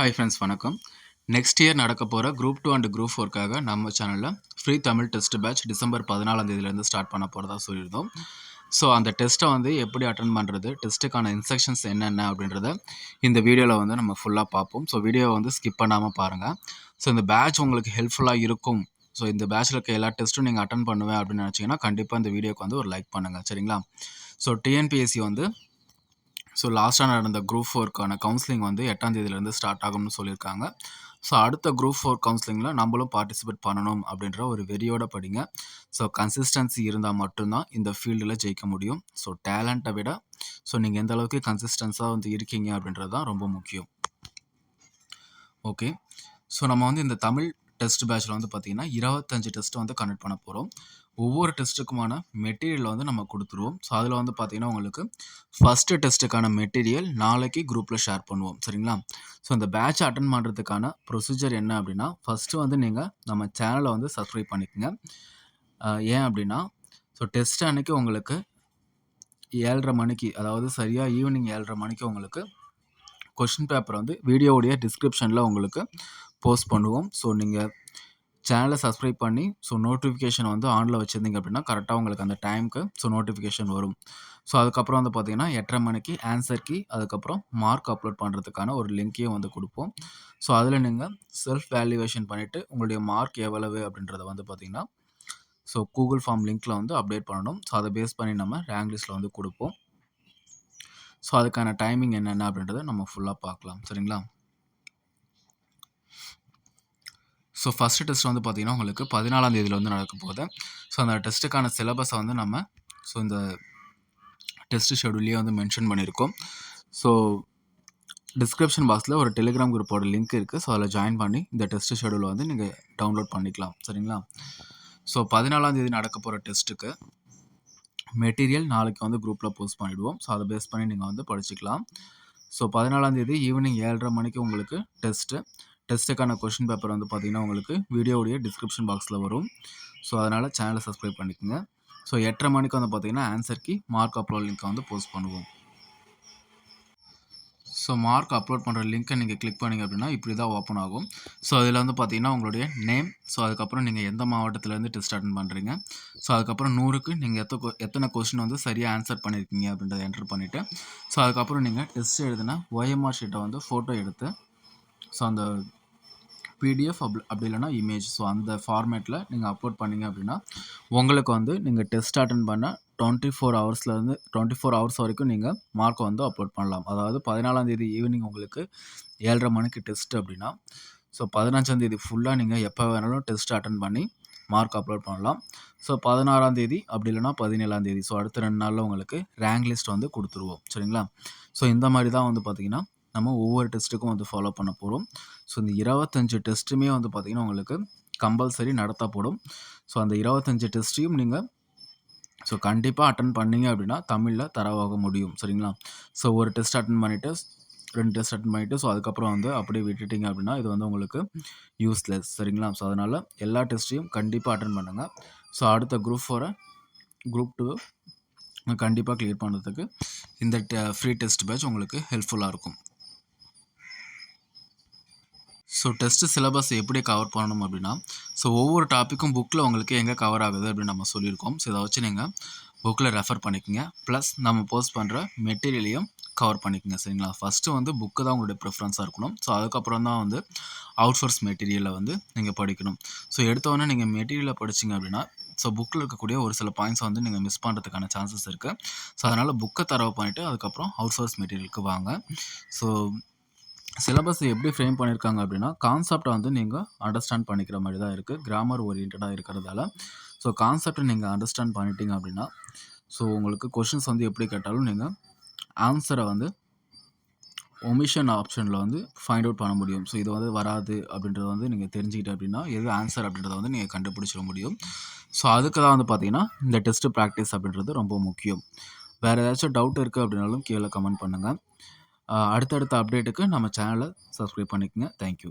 Hi friends வணக்கம். Next year நடக்க போகிற குரூப் டூ அண்ட் குரூப் ஃபோர்க்காக நம்ம சேனலில் free Tamil test batch December பதினாலாம் தேதியிலேருந்து ஸ்டார்ட் பண்ண போகிறதா சொல்லியிருந்தோம். ஸோ அந்த டெஸ்ட்டை வந்து எப்படி அட்டன் பண்ணுறது டெஸ்ட்டுக்கான இன்ஸ்ட்ரக்ஷன்ஸ் என்னென்ன அப்படின்றத இந்த வீடியோவில் வந்து நம்ம ஃபுல்லாக பார்ப்போம். ஸோ வீடியோவை வந்து ஸ்கிப் பண்ணாமல் பாருங்கள் ஸோ இந்த பேட்ச் உங்களுக்கு ஹெல்ப்ஃபுல்லாக இருக்கும். ஸோ இந்த பேட்சில் இருக்க எல்லா டெஸ்ட்டும் நீங்கள் அட்டன் பண்ணுவேன் அப்படின்னு நினச்சிங்கன்னா கண்டிப்பாக இந்த வீடியோக்கு வந்து ஒரு லைக் பண்ணுங்கள் சரிங்களா? ஸோ டிஎன்பிஎஸ்சி வந்து ஸோ லாஸ்ட்டாக நடந்த குரூப் ஃபோர்க்கான கவுன்சிலிங் வந்து எட்டாம் தேதியிலேருந்து ஸ்டார்ட் ஆகும்னு சொல்லியிருக்காங்க. ஸோ அடுத்த குரூப் ஃபோர் கவுன்சிலிங்கில் நம்மளும் பார்ட்டிசிபேட் பண்ணணும் அப்படின்ற ஒரு வெறியோட படிங்க. ஸோ கன்சிஸ்டன்சி இருந்தால் மட்டும்தான் இந்த ஃபீல்டில் ஜெயிக்க முடியும். ஸோ டேலண்ட்டை விட ஸோ நீங்கள் எந்த அளவுக்கு கன்சிஸ்டன்ஸாக வந்து இருக்கீங்க அப்படின்றது தான் ரொம்ப முக்கியம். ஓகே ஸோ நம்ம வந்து இந்த தமிழ் டெஸ்ட் பேட்சில் வந்து பார்த்திங்கன்னா இருபத்தஞ்சு டெஸ்ட் வந்து கண்டக்ட் பண்ண போகிறோம் ஒவ்வொரு டெஸ்ட்டுக்குமான மெட்டீரியல் வந்து நம்ம கொடுத்துருவோம். ஸோ அதில் வந்து பார்த்திங்கன்னா உங்களுக்கு ஃபஸ்ட்டு டெஸ்ட்டுக்கான மெட்டீரியல் நாளைக்கு குரூப்பில் ஷேர் பண்ணுவோம். சரிங்களா? ஸோ இந்த பேட்ச் அட்டன் பண்ணுறதுக்கான ப்ரொசீஜர் என்ன அப்படின்னா ஃபஸ்ட்டு வந்து நீங்கள் நம்ம சேனலை வந்து சப்ஸ்கிரைப் பண்ணிக்கோங்க. ஏன் அப்படின்னா ஸோ டெஸ்ட் அன்னைக்கு உங்களுக்கு ஏழரை மணிக்கு அதாவது சரியாக ஈவினிங் ஏழரை மணிக்கு உங்களுக்கு கொஷின் பேப்பர் வந்து வீடியோவுடைய டிஸ்கிரிப்ஷனில் உங்களுக்கு போஸ்ட் பண்ணுவோம். ஸோ நீங்கள் சேனலை சப்ஸ்கிரைப் பண்ணி ஸோ நோட்டிஃபிகேஷன் வந்து ஆனில் வச்சுருந்தீங்க அப்படின்னா கரெக்டாக உங்களுக்கு அந்த டைமுக்கு ஸோ நோட்டிஃபிகேஷன் வரும். ஸோ அதுக்கப்புறம் வந்து பார்த்தீங்கன்னா எட்டரை மணிக்கு ஆன்சர் கீ அதுக்கப்புறம் மார்க் அப்லோட் பண்ணுறதுக்கான ஒரு லிங்க்கையும் வந்து கொடுப்போம். ஸோ அதில் நீங்கள் செல்ஃப் வேல்யூவேஷன் பண்ணிவிட்டு உங்களுடைய மார்க் எவ்வளவு அப்படின்றத வந்து பார்த்தீங்கன்னா ஸோ கூகுள் ஃபார்ம் லிங்க்கில் வந்து அப்டேட் பண்ணணும். ஸோ அதை பேஸ் பண்ணி நம்ம ரேங்க் லிஸ்ட்டில் வந்து கொடுப்போம். ஸோ அதுக்கான டைமிங் என்னென்ன அப்படின்றத நம்ம ஃபுல்லாக பார்க்கலாம். சரிங்களா? ஸோ ஃபஸ்ட்டு டெஸ்ட் வந்து பார்த்திங்கன்னா உங்களுக்கு பதினாலாம் தேதியில் வந்து நடக்க போகுது. ஸோ அந்த டெஸ்ட்டுக்கான சிலபஸை வந்து நம்ம ஸோ இந்த டெஸ்ட் ஷெடியூல்லையே வந்து மென்ஷன் பண்ணியிருக்கோம் ஸோ டிஸ்கிரிப்ஷன் பாக்ஸில் ஒரு டெலிகிராம் குரூப்போட லிங்க் இருக்குது ஸோ அதில் ஜாயின் பண்ணி இந்த டெஸ்ட் ஷெடியூல் வந்து நீங்கள் டவுன்லோட் பண்ணிக்கலாம். சரிங்களா? ஸோ பதினாலாம் தேதி நடக்க போகிற டெஸ்ட்டுக்கு மெட்டீரியல் நாளைக்கு வந்து குரூப்பில் போஸ்ட் பண்ணிவிடுவோம் ஸோ அதை பேஸ் பண்ணி நீங்கள் வந்து படிச்சுக்கலாம். ஸோ பதினாலாம் தேதி ஈவினிங் ஏழரை மணிக்கு உங்களுக்கு டெஸ்ட்டு டெஸ்ட்டுக்கான கொஷின் பேப்பர் வந்து பார்த்திங்கன்னா உங்களுக்கு வீடியோவுடைய டிஸ்கிரிப்ஷன் பாக்ஸில் வரும். ஸோ அதனால் சேனலை சப்ஸ்கிரைப் பண்ணிக்கோங்க. ஸோ எட்டரை மணிக்கு வந்து பார்த்திங்கன்னா ஆன்சர்க்கு மார்க் அப்லோட் லிங்க்கை வந்து போஸ்ட் பண்ணுவோம். ஸோ மார்க் அப்லோட் பண்ணுற லிங்க்கை நீங்கள் கிளிக் பண்ணிங்க அப்படின்னா இப்படி தான் ஓப்பன் ஆகும். ஸோ அதில் வந்து பார்த்தீங்கன்னா உங்களுடைய நேம் ஸோ அதுக்கப்புறம் நீங்கள் எந்த மாவட்டத்துலேருந்து டெஸ்ட் அட்டன் பண்ணுறீங்க ஸோ அதுக்கப்புறம் நூறுக்கு நீங்கள் எத்த கொ- எத்தனை கொஸ்டின் வந்து சரியாக ஆன்சர் பண்ணியிருக்கீங்க அப்படின்றத என்டர் பண்ணிவிட்டு ஸோ அதுக்கப்புறம் நீங்கள் டெஸ்ட் எழுதுனா ஒய்எம்ஆர் ஷீட்டை வந்து ஃபோட்டோ எடுத்து ஸோ அந்த பிடிஎஃப் அப்படி அப்படி இல்லைனா இமேஜ் ஸோ அந்த ஃபார்மேட்டில் நீங்கள் அப்லோட் பண்ணீங்க அப்படின்னா உங்களுக்கு வந்து நீங்கள் டெஸ்ட் அட்டன் பண்ண டுவெண்ட்டி ஃபோர் ஹவர்ஸ்லேருந்து டுவெண்ட்டி ஃபோர் ஹவர்ஸ் வரைக்கும் நீங்கள் மார்க்கை வந்து அப்லோட் பண்ணலாம். அதாவது பதினாலாந்தேதி ஈவினிங் உங்களுக்கு ஏழரை மணிக்கு டெஸ்ட் அப்படின்னா ஸோ பதினஞ்சாந்தேதி ஃபுல்லாக நீங்கள் எப்போ வேணாலும் டெஸ்ட் அட்டன் பண்ணி மார்க் அப்லோட் பண்ணலாம். ஸோ பதினாறாம் தேதி அப்படி இல்லைனா பதினேழாம் தேதி. ஸோ அடுத்த ரெண்டு நாளில் உங்களுக்கு ரேங்க் லிஸ்ட் வந்து கொடுத்துருவோம். சரிங்களா? ஸோ இந்த மாதிரி தான் வந்து பார்த்திங்கன்னா நம்ம ஒவ்வொரு டெஸ்ட்டுக்கும் வந்து ஃபாலோ பண்ண போகிறோம் ஸோ இந்த இருபத்தஞ்சு டெஸ்ட்டுமே வந்து பார்த்திங்கன்னா உங்களுக்கு கம்பல்சரி நடத்தப்படும் ஸோ அந்த இருபத்தஞ்சு டெஸ்ட்டையும் நீங்கள் ஸோ கண்டிப்பாக அட்டன் பண்ணீங்க அப்படின்னா தமிழில் தரவாக முடியும். சரிங்களா? ஸோ ஒரு டெஸ்ட் அட்டன் பண்ணிவிட்டு ரெண்டு டெஸ்ட் அட்டன் பண்ணிவிட்டு ஸோ அதுக்கப்புறம் வந்து அப்படியே விட்டுட்டீங்க அப்படின்னா இது வந்து உங்களுக்கு யூஸ்லெஸ் சரிங்களா? ஸோ அதனால் எல்லா டெஸ்ட்டையும் கண்டிப்பாக அட்டன் பண்ணுங்கள் ஸோ அடுத்த குரூப் ஃபோரை குரூப் டூ கண்டிப்பாக கிளியர் பண்ணுறதுக்கு இந்த ஃப்ரீ டெஸ்ட் பேட்ச் உங்களுக்கு ஹெல்ப்ஃபுல்லாக இருக்கும். ஸோ டெஸ்ட் சிலபஸ் எப்படி கவர் பண்ணணும் அப்படின்னா ஸோ ஒவ்வொரு டாப்பிக்கும் புக்கில் உங்களுக்கு எங்கே கவர் ஆகுது அப்படின்னு நம்ம சொல்லியிருக்கோம். ஸோ இதை வச்சு நீங்கள் புக்கில் ரெஃபர் பண்ணிக்கோங்க. ப்ளஸ் நம்ம போஸ்ட் பண்ணுற மெட்டீரியலையும் கவர் பண்ணிக்கோங்க சரிங்களா? ஃபஸ்ட்டு வந்து புக்கு தான் உங்களுடைய ப்ரிஃபரன்ஸாக இருக்கணும். ஸோ அதுக்கப்புறம் தான் வந்து அவுட் சோர்ஸ் மெட்டீரியலை வந்து நீங்கள் படிக்கணும். ஸோ எடுத்தோடனே நீங்கள் மெட்டீரியலை படிச்சிங்க அப்படின்னா ஸோ புக்கில் இருக்கக்கூடிய ஒரு சில பாயிண்ட்ஸை வந்து நீங்கள் மிஸ் பண்ணுறதுக்கான சான்சஸ் இருக்குது ஸோ அதனால் புக்கை தரவு பண்ணிவிட்டு அதுக்கப்புறம் அவுட் சோர்ஸ் மெட்டீரியலுக்கு வாங்க. ஸோ சிலபஸ் எப்படி ஃப்ரேம் பண்ணியிருக்காங்க அப்படின்னா கான்செப்டை வந்து நீங்கள் அண்டர்ஸ்டாண்ட் பண்ணிக்கிற மாதிரி தான் இருக்குது கிராமர் ஓரியன்டாக இருக்கிறதால. ஸோ கான்செப்டை நீங்கள் அண்டர்ஸ்டாண்ட் பண்ணிட்டீங்க அப்படின்னா ஸோ உங்களுக்கு கொஷின்ஸ் வந்து எப்படி கேட்டாலும் நீங்கள் ஆன்சரை வந்து ஒமிஷன் ஆப்ஷனில் வந்து ஃபைண்ட் அவுட் பண்ண முடியும். ஸோ இது வந்து வராது அப்படின்றத வந்து நீங்கள் தெரிஞ்சுக்கிட்டு அப்படின்னா எது ஆன்சர் அப்படின்றத வந்து நீங்கள் கண்டுபிடிச்சிட முடியும். ஸோ அதுக்கு தான் வந்து பார்த்தீங்கன்னா இந்த டெஸ்ட்டு ப்ராக்டிஸ் அப்படின்றது ரொம்ப முக்கியம். வேறு ஏதாச்சும் டவுட் இருக்குது அப்படின்னாலும் கீழே கமெண்ட் பண்ணுங்கள் அடுத்தடுத்த அப்டேட்டுக்கு நம்ம சேனலை சப்ஸ்கிரைப் பண்ணிக்கோங்க. தேங்க்யூ